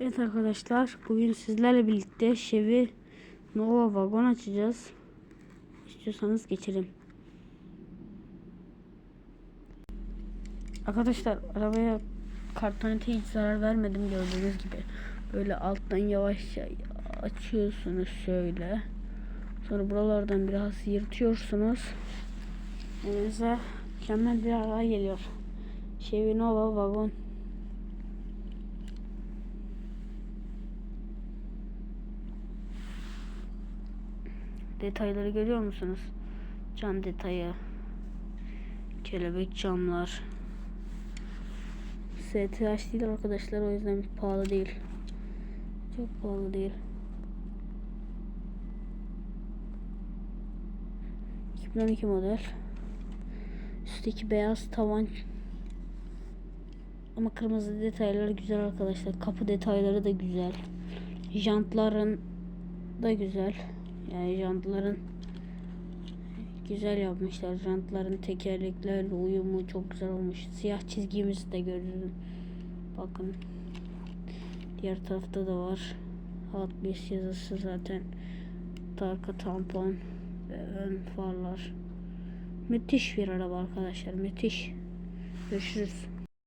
Evet arkadaşlar bugün sizlerle birlikte Chevy Nova vagon açacağız. İstiyorsanız geçelim. Arkadaşlar arabaya kartonete hiç zarar vermedim gördüğünüz gibi. Böyle alttan yavaşça açıyorsunuz şöyle. Sonra buralardan biraz yırtıyorsunuz. Elinize mükemmel bir araba geliyor. Chevy Nova vagon. Detayları görüyor musunuz? Cam detayı. Kelebek camlar. STH değil arkadaşlar o yüzden pahalı değil. Çok pahalı değil. 2012 model. Üstteki beyaz tavan ama kırmızı detayları güzel arkadaşlar. Kapı detayları da güzel. Jantların da güzel. Yani jantların güzel yapmışlar. Jantların tekerleklerle uyumu çok güzel olmuş. Siyah çizgimizi de gördüm. Bakın. Diğer tarafta da var. Hot Wheels yazısı zaten. Arka tampon ve ön farlar. Müthiş bir araba arkadaşlar. Müthiş. Görüşürüz.